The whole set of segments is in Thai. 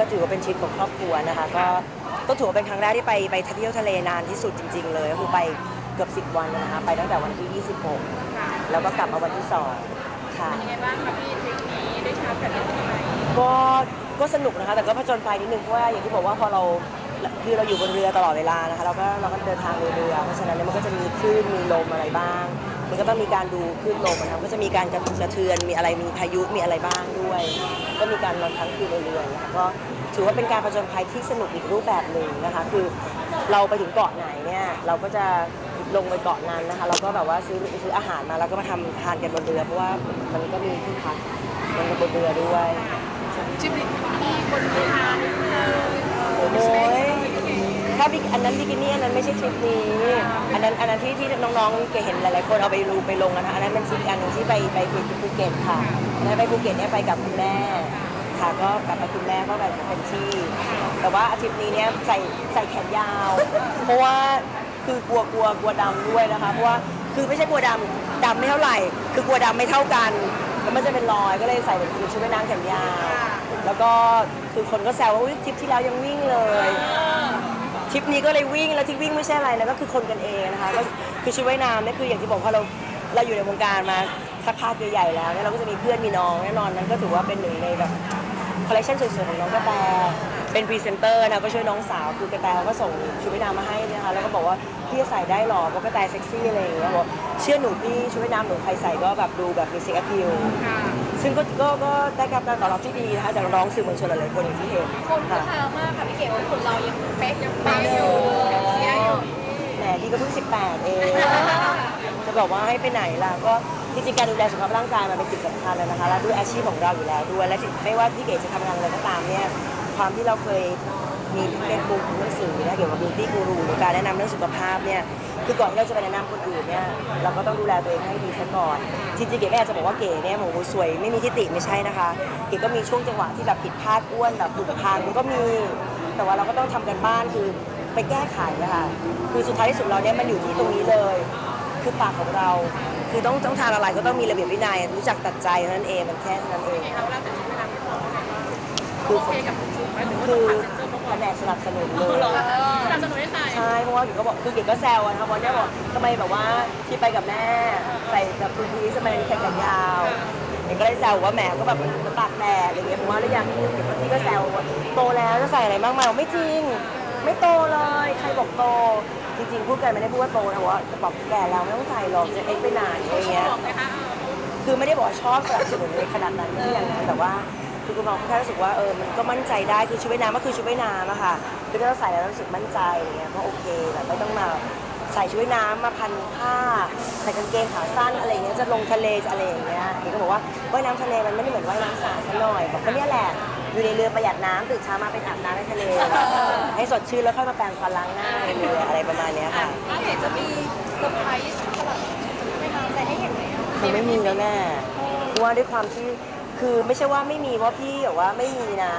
ก็ถือว่าเป็นทริปของครอบครัวนะคะ ก็ก็ถือว่าเป็นครั้งแรกที่ไปไปเที่ยวทะเลนานที่สุดจริง ๆ เลยก็คือไปเกือบ 10 วันนะคะ ไปตั้งแต่วันที่ 26 แล้วก็กลับมาวันที่ 2 ค่ะ ยังไงบ้างคะพี่ทริปนี้ได้ชาร์จแบตเตอรี่ไหมก็ก็สนุกนะคะ แต่ก็ผจญภัยนิดนึงเพราะว่าอย่างที่บอกว่าพอเรา คือเราอยู่บนเรือตลอดเวลานะคะเราก็เราก็เดินทางโดยเรือเพราะฉะนั้นเนี่ยมันก็จะมีคลื่นมีลมอะไรบ้าง มันก็ต้องมีการดูคลื่นลมนะคะก็จะมีการกระกระเทือนมีอะไรมีพายุมีอะไรบ้างด้วย ก็มีการนอนค้างคืนในเรือนะคะก็ถือว่าเป็นการผจญภัยที่สนุกอีกรูปแบบหนึ่งนะคะ คือเราไปถึงเกาะไหนเนี่ยเราก็จะลงไปเกาะนั้นนะคะเราก็แบบว่าซื้อซื้ออาหารมาแล้วก็มาทำทานกันบนเรือ เพราะว่ามันก็มีที่พักมันบนเรือด้วยทริปนี้มีคนเดินทางเลยโอ้ย ถ้าบิอันนั้นบิกินี่อันนั้นไม่ใช่ทริปนี้ อันนั้นอันนั้นที่ที่น้องๆเกเห็นหลายๆคนเอาไปรูไปลงนะคะอันนั้นเป็นทริปอันหนึงที่ไปไปภูเก็ตค่ะอันนั้นไปภูเก็ตเนี่ยไปกับคุณแม่ค่ะก็กลับไปคุณแม่ก็แบบเต็มที่ แต่ว่าอาทิตย์นี้เนี่ยใส่ใส่แขนยาว เพราะว่าคือกลัวกลัวกลัวดำด้วยนะคะเพราะว่าคือไม่ใช่กลัวดำดำไม่เท่าไหร่ คือกลัวดำไม่เท่ากันแล้วมันจะเป็นรอยก็เลยใส่เป็นชุดว่ายน้ำแขนยาวแล้วก็คือคนก็แซวว่าทริปที่แล้วยังวิ่งเลย ทริปนี้ก็เลยวิ่งแล้วที่วิ่งไม่ใช่อะไรนะก็คือคนกันเองนะคะก็คือชีว่ายน้ำเนี่ยคืออย่างที่บอกพอเราเราอยู่ในวงการมาสักพักใหญ่ๆแล้วเนี่ยเราก็จะมีเพื่อนมีน้องแน่นอนนั้นก็ถือว่าเป็นหนึ่งในแบบคอลเลคชันสวยๆของน้องกระแต เป็นพรีเซนเตอร์นะก็ช่วยน้องสาวคือกระแตเขาก็ส่งชุดว่ายน้ำมาให้นะคะแล้วก็บอกว่าพี่จะใส่ได้หรอเพราะกระแตเซ็กซี่อะไรอย่างเงี้ยบอกเชื่อหนูพี่ชุดว่ายน้ำหนูใครใส่ก็แบบดูแบบมีเซ็กแอพิลค่ะซึ่งก็ก็ก็ได้รับการตอบรับที่ดีนะคะจากน้องๆสื่อมวลชนหลายๆคนอย่างที่เห็นคนก็ค่ะทามากค่ะพี่เก๋ว่าคนเรายังเป๊ะยังเป๊ะอยู่ยังเชียร์อยู่แหมดีก็เพิ่ง 18 เองจะบอกว่าให้ไปไหนล่ะก็จริงๆการดูแลสุขภาพร่างกายมันเป็นสิ่งสำคัญเลยนะคะแล้วด้วยอาชีพของเราอยู่แล้วด้วยและถึงไม่ว่าพี่เก๋จะทำงานอะไรก็ตามเนี่ย ความที่เราเคยมีเป็นบุ๊กหนังสือนะเกี่ยวกับ beauty guru หรือการแนะนำเรื่องสุขภาพเนี่ยคือก่อนที่เราจะไปแนะนำคนอื่นเนี่ยเราก็ต้องดูแลตัวเองให้ดีซะก่อนจริงๆเก๋ไม่จะบอกว่าเก๋เนี่ยโหสวยไม่มีทิฏฐิไม่ใช่นะคะเก๋ก็มีช่วงจังหวะที่แบบผิดพลาดอ้วนแบบบุกพังมันก็มี แต่ว่าเราก็ต้องทำกันบ้านคือไปแก้ไขนะคะคือสุดท้ายที่สุดเราเนี่ยมันอยู่ที่ตรงนี้เลย คือปากของเรา คือต้องต้องทานอะไรก็ต้องมีระเบียบวินัยรู้จักตัดใจนั้นเองมันแค่เท่านั้นเอง คือโอเคกับชุดไหมหรือว่าคืต้อองผ่านเซ็นเซอร์มาก่แผอนนกสนับสนุนเลยหรอสนับสนุนให้ใส่ใช่เพราะว่าเก๋ก็บอกคือเก๋ก็แซวอะนะคะวันนี้บอกทำไมแบบว่าที่ไปกับแม่ใส่แบบทูพีสมัยนี้แขนยาวเก๋ก็เลยแซวว่าแหมก็แบบมันตากแดดอะไรอย่างเงี้ยผมว่าแล้วอย่างเก๋ก็ที่ก็แซวว่าโตแล้วจะใส่อะไรมากมายบอกไม่จริง ไม่โตเลยใครบอกโตจริงๆพูดกันไม่ได้พูดว่าโตนะว่าจะบอกแก่แล้วไม่ต้องใส่หรอกจะเอ็กซ์ไปนานอะไรเงี้ย บอกไหมคะคือไม่ได้บอกว่าชอบสนับสนุนในขนาดนั้นไม่ใช่อย่างนั้นแต่ว่า คือคุณหมอแค่รู้สึกว่าเออมันก็มั่นใจได้คือชุดว่ายน้ำก็คือชุดว่ายน้ำอะค่ะคือถ้าเราใส่แล้วรู้สึกมั่นใจอย่างเงี้ยก็โอเคแบบไม่ต้องมาใส่ชุดว่ายน้ำมาพันผ้าใส่กางเกงขาสั้นอะไรเงี้ยจะลงทะเลจะอะไรอย่างเงี้ยเด็กก็บอกว่าว่ายน้ำทะเลมันไม่ได้เหมือนว่ายน้ำสระซะหน่อยบอกว่าเนี่ยแหละอยู่ในเรือประหยัดน้ำตื่นเช้ามาไปอาบน้ำในทะเล ให้สดชื่นแล้วค่อยมาแปรงฟันล้างหน้าในเรืออะไรประมาณเนี้ยค่ะถ้าเก๋จะมีเซอร์ไพรส์สำหรับไม่มาใจให้เห็นไหมคงไม่มีแล้วแน่เพราะว่าด้วยความที่ คือไม่ใช่ว่าไม่มีเพราะพี่แบบว่าไม่มีนะ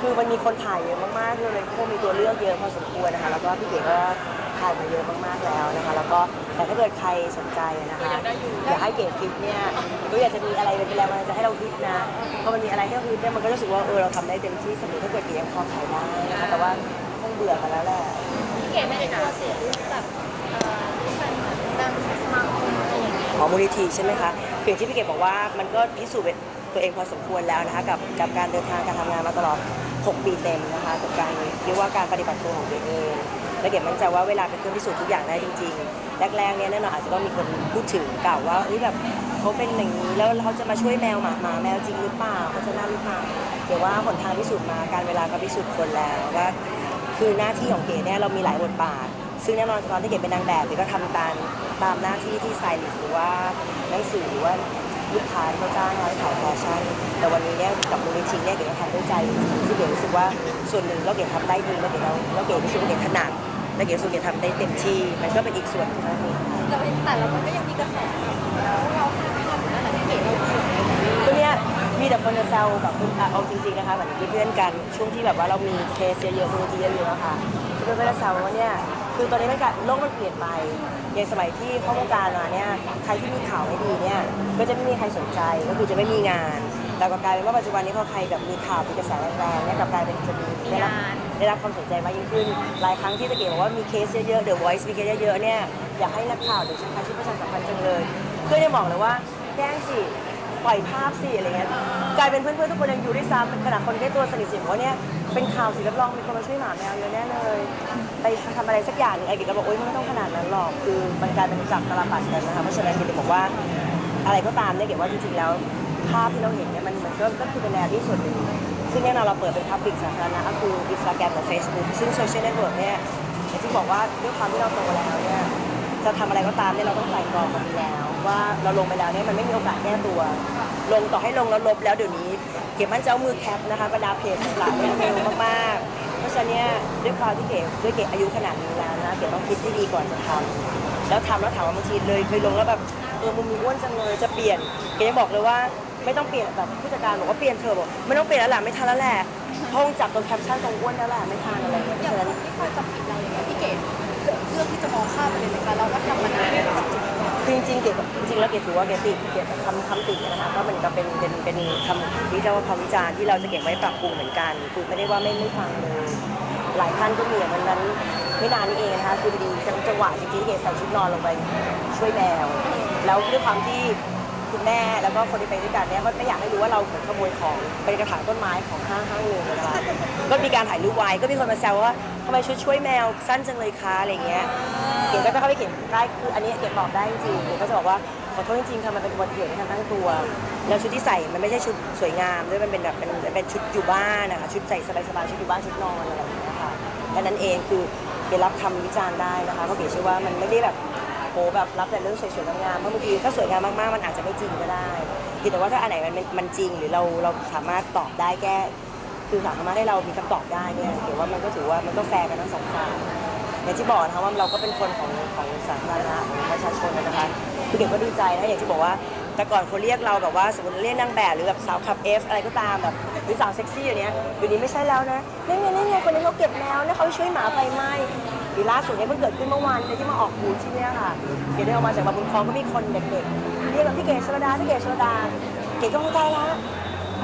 คือมันมีคนถ่ายเยอะมากๆเลยพวกมีตัวเลือกเยอะพอสมควรนะคะ แล้วก็พี่เก๋ก็ถ่ายมาเยอะมากๆแล้วนะคะ แล้วก็แต่ถ้าเกิดใครสนใจนะคะอยากให้เก๋ฟิตเนี่ยก็อยากจะมีอะไรเป็นแรงบันดาลใจให้เราฟิตนะพอมันมีอะไรให้เราฟิตเนี่ยมันก็รู้สึกว่าเออเราทำได้เต็มที่สมมติถ้าเกิดเก๋ยังพอถ่ายได้นะคะแต่ว่าคงเบื่อกันแล้วแหละเก๋ไม่ได้กลัวเสียรูปแบบเอ่อที่เป็นเหมือนนางสมาคมอะไรอย่างเงี้ยของมูลนิธิใช่ไหมคะคืออย่างที่พี่เกดบอกว่ามันก็พิสูจน์ ตัวเองพอสมควรแล้วนะคะกับกับการเดินทางการทำงานมาตลอด 6 ปีเต็มนะคะกับการเรียกว่าการปฏิบัติตัวของตัวเองและเกดมั่นใจว่าเวลาเป็นเครื่องพิสูจน์ทุกอย่างได้จริงๆแรกๆเนี่ยแน่นอนอาจจะต้องมีคนพูดถึงกล่าวว่าเฮ้ยแบบเขาเป็นอย่างนี้แล้วเขาจะมาช่วยแมวหมาหมาแมวจริงหรือเปล่าเขาจะน่าหรือเปล่าเดี๋ยวว่าหนทางพิสูจน์มาการเวลาก็พิสูจน์คนแล้วว่าคือหน้าที่ของเก๋เนี่ยเรามีหลายบทบาท ซึ่งแน่นอนตอนที่เก๋เป็นนางแบบเก๋ก็ทำตามตามหน้าที่ที่สไตลิสต์หรือว่าหนังสือหรือว่า ลูกค้าที่เขาจ้างเราให้ถ่ายแฟชั่นแต่วันนี้เนี่ยกับมูลนิธิเนี่ยเก๋ก็ทำด้วยใจที่เก๋รู้สึกว่าส่วนหนึ่งเราเก๋ทำได้ดีแล้วเก๋เราแล้วเก๋รู้สึกว่าเก๋ถนัดและเก๋รู้สึกเก๋ทำได้เต็มที่มันก็เป็นอีกส่วนหนึงเท่านั้นเองแต่ว่าแต่เรามันก็ยังมีกระแสแล้วเราข้ามไม่ทันนะแต่พี่เก๋เราก็เนี่ยมีแต่คนจะแซวแบบเอาจริงๆนะคะเหมือนเพื่อนกันช่วงที่แบบว่าเรามีเคสเยอะๆมูลนิธิเยอะๆอะค่ะเพื่อนก็จะแซวว่าเนี่ย คือตอนนี้มันการโลกมันเปลี่ยนไปในสมัยที่เข้าวงการมาเนี่ยใครที่มีข่าวไม่ดีเนี่ยก็จะไม่มีใครสนใจก็คือจะไม่มีงาน แต่ก็กลายเป็นว่าปัจจุบันนี้พอใครแบบมีข่าวมีกระแสแรงๆเนี่ยกลับกลายเป็นจะมีได้รับได้รับความสนใจมากยิ่งขึ้น หลายครั้งที่ตะเกียบบอกว่ามีเคสเยอะๆ The Voice มีเคสเยอะๆเนี่ยอยากให้นักข่าวหรือใครที่ประชาสัมพันธ์จังเลย เพื่อนยังบอกเลยว่าแกล้งสิ ปล่อยภาพสิอะไรเงี้ยกลายเป็นเพื่อนๆทุกคนยังอยู่ด้วยซ้ำขนาดคนใกล้ตัวสนิทสนิทบอกว่าเนี่ยเป็นข่าวสิรับรองมีคนมาช่วยหมาแมวเยอะแน่เลย ไปทำอะไรสักอย่างหนึงไอ้เก๋ก็บอกโอ๊ยไม่ต้องขนาดนั้นหรอกคือมันกลายเป็นจับตลปัดกันนะคะเพราะฉะนั้นเก๋เลยบอกว่าอะไรก็ตามเนี่ยเก๋ว่าจริงๆแล้วภาพที่เราเห็นเนี่ยมันมันก็ก็คือเป็นแนวที่ส่วนหนึ่งซึ่งแน่นอนเราเปิดเป็นพับลิกสาธารณะก็คืออินสตาแกรมกับ Facebook ซึ่งโซเชียลเน็ตเวิร์กเนี่ยอย่างที่บอกว่าด้วยความที่เราโตแล้วเนี่ยจะทำอะไรก็ตามเนี่ยเราต้องไตร่ตรองกันดีแล้ว ว่าเราลงไปแล้วเนี่ยมันไม่มีโอกาสแก้ตัว ลงต่อให้ลงแล้วลบแล้วเดี๋ยวนี้ เก็บมั่นเจ้ามือแคปนะคะบรรดาเพจต่างๆเนี่ยเร็วมากๆ เพราะฉะนั้นเนี่ยด้วยความที่เก๋ด้วยเก๋อายุขนาดนี้แล้วนะเก๋ต้องคิดให้ดีก่อนจะทำแล้วทำแล้วถามว่าบางทีเลยเคยลงแล้วแบบเออมึงมีอ้วนจังเลยจะเปลี่ยนเก๋ยังบอกเลยว่าไม่ต้องเปลี่ยนแบบผู้จัดการบอกว่าเปลี่ยนเธอบอกไม่ต้องเปลี่ยนแล้วแหละไม่ทันแล้วแหละเพราะคงจับตรงแคปชั่นตรงอ้วนแล้วแหละไม่ทันอะไรอย่างเงี้ยเพราะฉะนั้น ที่คอยจ จริงๆเก๋จริงๆแล้วเก๋ถือว่าเก๋ติเก๋คำคำตินะคะก็มันก็เป็นเป็นเป็นคำที่เรียกว่าคำวิจารณ์ที่เราจะเก็บไว้ปรับปรุงเหมือนกันคือไม่ได้ว่าไม่ไม่ฟังเลยหลายท่านก็มีอย่างวันนั้นไม่นานนี้เองนะคะคือพอดีจังหวะจริงๆที่เก๋ใส่ชุดนอนลงไปช่วยแมวแล้วด้วยความที่ คุณแม่แล้วก็คนที่ไปด้วยกันเนี่ยก็ไม่อยากให้รู้ว่าเราเหมือนขโมยของเป็นกระถางต้นไม้ของห้างห้างหนึ่งนะคะก็มีการถ่ายรูปไว้ก็มีคนมาแซวว่าทำไมชุดช่วยแมวสั้นจังเลยคะอะไรอย่างเงี้ยเก๋ก็จะเข้าไปเขียนได้คืออันนี้เก๋บอกได้จริงเก๋ก็จะบอกว่าขอโทษจริงๆค่ะมันเป็นอุบัติเหตุไม่ทันตั้งตัว แล้วชุดที่ใส่มันไม่ใช่ชุดสวยงามด้วยมันเป็นแบบเป็นเป็นชุดอยู่บ้านนะคะชุดใส่สบายๆชุดอยู่บ้านชุดนอนอะไรอย่างเงี้ยค่ะแค่นั้นเองคือเก๋รับคำวิจารณ์ได้นะคะเพราะเก๋เชื่อว่ามันไม่ได้แบบ โหแบบรับแต่เรื่องสวยๆงามๆเพราะบางทีถ้าสวยงามมากๆมันอาจจะไม่จริงก็ได้เพียงแต่ว่าถ้าอันไหนมันมันจริงหรือเราเราสามารถตอบได้แก้คือสามารถให้เรามีคำตอบได้เนี่ยเก๋ว่ามันก็ถือว่ามันก็แฟร์กันทั้งสองฝ่ายอย่างที่บอกนะคะว่าเราก็เป็นคนของของสาธารณะของประชาชนนะคะคือเด็กก็ดีใจนะอย่างที่บอกว่าแต่ก่อนคนเรียกเราแบบว่าสมมติเรียกนางแบบหรือแบบสาวขับเอฟอะไรก็ตามแบบหรือสาวเซ็กซี่อย่างเนี้ยเดี๋ยวนี้ไม่ใช่แล้วนะนี่ไงนี่ไงคนนี้เขาเก็บแมวเนี่ยเขาช่วยหมาไฟไหม้ หรือล่าสุดเนี่ยเพิ่งเกิดขึ้นเมื่อวานเลยที่มาออกบูธที่เนี่ยค่ะ เก๋ได้ออกมาจากบางบุญคลองก็มีคนเด็กๆเรียกแบบพี่เก๋ชลดาพี่เก๋ชลดา เก๋ก็เข้าใจละ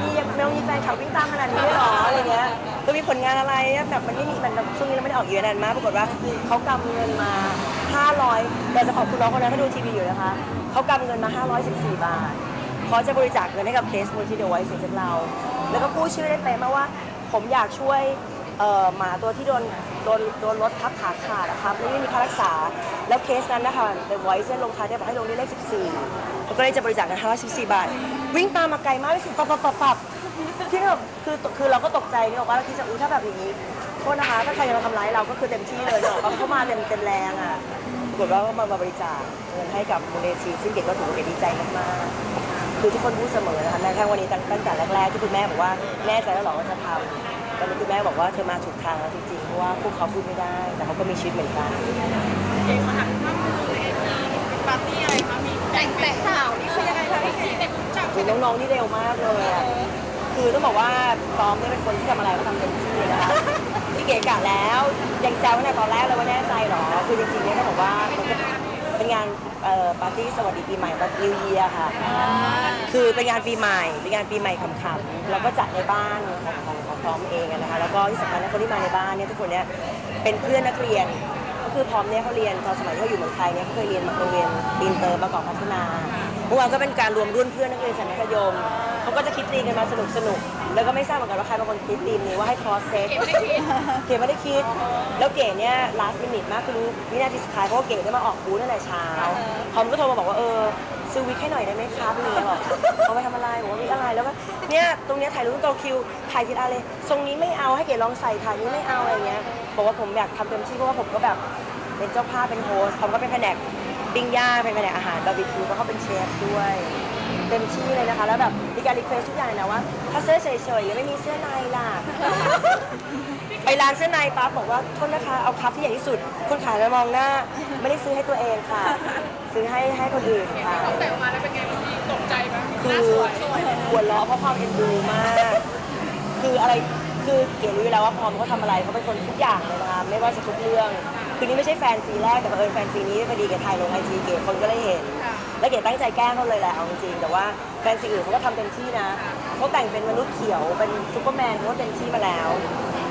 มีแมวมีแฟนคลับวิ่งตามขนาดนี้เลยเหรออะไรเงี้ยก็มีผลงานอะไรแบบมันไม่มีมันแบบช่วงนี้เราไม่ได้ออกอีเวนต์นานมากปรากฏว่าเขากำเงินมา 500แต่จะขอบคุณน้องคนนั้นเขาดูทีวีอยู่นะคะเขากำเงินมา 514 บาทเขาจะบริจาคเงินให้กับเคสมูลที่เดอะไวท์เสียจากเรา แล้วก็พูดชื่อได้เป๊ะมาว่า ผมอยากช่วย เอ่อหมาตัวที่โดนโดนโดนรถทับขาขาดนะครับไม่มีค่ารักษา แล้วเคสนั้นนะคะ The Voice เนี่ยลงท้ายได้บอกให้ลงด้วยเลข14แล้วก็เลยจะบริจาคเงิน514 บาท วิ่งตามมาไกลมากเลยสิปับปับปับปับที่แบบคือคือเราก็ตกใจนี่บอกว่าเราคิดจะอู้ถ้าแบบอย่างนี้โทษนะคะถ้าใครจะมาทำร้ายเราก็คือเต็มที่เลยเนอะเขาเข้ามาเต็มเต็มแรงอะปรากฏว่าก็มามาบริจาคเงินให้กับมูลนิธิซึ่งเด็กก็ถือว่าเด็กดีใจมากๆคือทุกคนพูดเสมอนะคะแม้กระทั่งวันนี้ตั้งแต่แรกๆที่คุณแม่บอกว่าแน่ใจแล้วหรอว่าจะทำ ตอนนี้คุณแม่บอกว่าเธอมาถูกทางแล้วจริงๆเพราะว่าพวกเขาพูดไม่ได้ แต่เขาก็มีชีวิตเหมือนกันเอกมาหันข้างมือเอจีปาร์ตี้อะไรคะมีๆแต่งแต่สาวนี่คือยังไงคะพี่เกดเด็กรู้จักคือน้องๆนี่เร็วมากเลยอะคือต้องบอกว่าตอมเนี่ยเป็นคนที่ทำอะไรก็ทำเต็มที่นะคะที่เก๋กะแล้วยังแซวตั้งแต่ตอนแรกเลยว่าแน่ใจเหรอ งานเอ่อปาร์ตี้สวัสดีปีใหม่แบบนิวเยียค่ะ คือเป็นงานปีใหม่เป็นงานปีใหม่ขำๆแล้วก็จัดในบ้านของของของพร้อมเองอะนะคะแล้วก็ที่สำคัญนะคนที่มาในบ้านเนี่ยทุกคนเนี่ยเป็นเพื่อนนักเรียนก็คือพร้อมเนี่ยเขาเรียนตอนสมัยที่เขาอยู่เมืองไทยเนี่ยเขาเคยเรียนโรงเรียนอินเตอร์ประกอบพัฒนาเมื่อวานก็เป็นการรวมรุ่นเพื่อนนักเรียนสมัยมัธยม เขาก็จะคิดธีมกันมาสนุกสนุกๆแล้วก็ไม่ทราบเหมือนกันว่าใครเป็นคนคิดธีมนี้ว่าให้คอสเซ็ตเอกไม่ได้คิด เก๋ไม่ได้คิด แล้วเก๋เนี่ย last minute มากคือรู้วินาทีสุดท้ายเพราะว่าเก๋ได้มาออกบูธตั้งแต่เช้าพอมก็โทรมาบอกว่าเออซื้อวิกให้หน่อยได้ไหมครับอะไรเงี้ยบอกเอาไปทำอะไรบอกว่าวิกอะไรแล้วก็เนี่ยตรงเนี้ยถ่ายรูปโตคิวถ่ายทีละเลยทรงนี้ไม่เอาให้เก๋ลองใส่ถ่ายนี้ไม่เอาอะไรเงี้ยบอกว่าผมอยากทำเต็มที่เพราะว่าผมก็แบบเป็นเจ้าภาพเป็นโฮสต์ผมก็เป็นแผนกปิ้งย่างเป็นแผนกอาหารบาร์บีคิวเพราะเขาเป็นเชฟด้วย เต็มที่เลยนะคะ แล้วแบบมีการรีเควสทุกอย่างเลยนะว่า ถ้าเสื้อเฉยๆไม่มีเสื้อในล่ะ ไปร้านเสื้อในปั๊บบอกว่าโทษนะคะ เอาคัพที่ใหญ่ที่สุด คนขายแล้วมองหน้า ไม่ได้ซื้อให้ตัวเองค่ะ ซื้อให้ให้คนอื่นค่ะแต่มาแล้วเป็นไงพี่ตกใจไหมคืหน้าอสวยสวยหัวเราะเพราะความเอ็นดูมาก คืออะไร คือเก๋รู้อยู่แล้วว่าพอมเขาทำอะไรเขาเป็นคนทุกอย่างเลยนะคะ ไม่ว่าจะทุกเรื่อง คือนี่ไม่ใช่แฟนซีแรก แต่บังเอิญแฟนซีนี้พอดีเก๋ถ่ายลงไอจีเก๋คนก็เลยเห็น แล้วเก๋ตั้งใจแกล้งเขาเลยแหละเอาจริงๆแต่ว่าแฟนซีอื่นเขาก็ทำเต็มที่นะเขาแต่งเป็นมนุษย์เขียวเป็นซูเปอร์แมนเขาก็เต็มที่มาแล้ว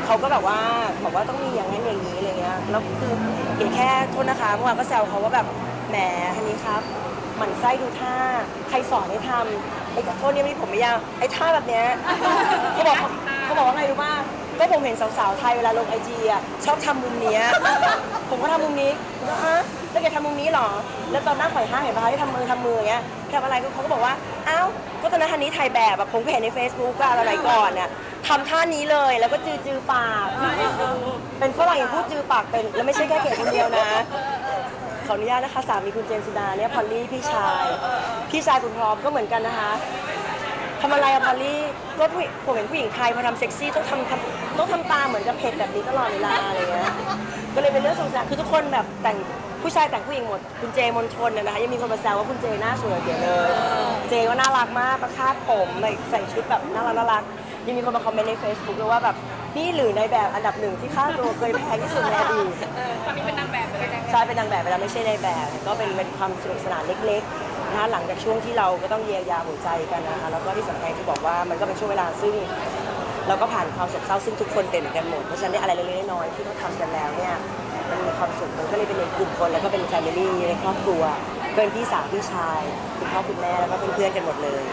เขาก็แบบว่าบอกว่าต้องมีอย่างนั้นอย่างนี้อะไรเงี้ยแล้วคือเก๋แค่โทษนะคะเมื่อวานก็แซวเขาว่าแบบแหมฮันนี้ครับหมั่นไส้ดูท่าใครสอนให้ทำไอ้โทษนี่ไม่ผมไม่ยาวไอ้ท่าแบบเนี้ยเขาบอกเขาบอกว่าไงรู้ป่ะก็ผมเห็นสาวๆไทยเวลาลงไอจีอะชอบทำมุมเนี้ยผมก็ทำมุมนี้ผมก็ฮะ แล้วแกทำมุมนี้หรอ แล้วตอนหน้าข่อยห้างเห็นปะคะที่ทำมือทำมืออย่างเงี้ยทำอะไรเขาก็บอกว่า อ้าวก็ตอนนั้นฮันนี้ถ่ายแบบแบบผมก็เห็นใน Facebook ก็อะไรก่อนน่ะทำท่านี้เลยแล้วก็จือจือปากเป็นฝรั่งยังพูดจือปากเป็นแล้วไม่ใช่แค่เก๋คนเดียวนะขออนุญาตนะคะสามีคุณเจนสุดาเนี่ยพอลลี่พี่ชาย พี่ชายคุณพร้อมก็เหมือนกันนะคะทำอะไรอะพอลลี่ก็ผู้ผมเห็นผู้หญิงไทยพอทำเซ็กซี่ต้องทำทำต้องทำตาเหมือนกับเผ็ดแบบนี้ตลอดเวลาอะไรเงี้ยก็เลยเป็นเรื่องสงสารคือทุกคนแบบแต่ง ผู้ชายแต่งผู้หญิงหมด คุณเจมนทนน่ะนะคะยังมีคนมาแซวว่าคุณเจหน้าสวยเก๋เลย เจก็น่ารักมากประคาดผมใส่ชุดแบบน่ารักน่ารักยังมีคนมาคอมเมนต์ใน Facebook ด้วยว่าแบบนี่หรือในแบบอันดับหนึ่งที่ค่าตัวเคยแพงที่สุดในอดีตตอนนี้เป็นนางแบบเลยนะใช่เป็นนางแบบไปแล้วไม่ใช่ในายแบบ ก็เป็นเป็นความสนุกสนานเล็กๆนะคะหลังจากช่วงที่เราก็ต้องเยียวยาหัวใจกันนะคะแล้วก็ที่สำคัญที่บอกว่ามันก็เป็นช่วงเวลาซึ่งเราก็ผ่านความโศกเศร้าซึ่งทุกคนเป็นเหมือนกันหมดเพราะฉะนั้นเนี่ยอะไรเล็กๆน้อยๆที่เขาทำกันแล้วเนี่ย มันมีความสุขมันก็เลยเป็นในกลุ่มคนแล้วก็เป็นแฟมิลี่ในครอบครัวเป็นพี่สาวพี่ชายคุณพ่อคุณแม่แล้วก็เพื่อนๆกันหมดเลย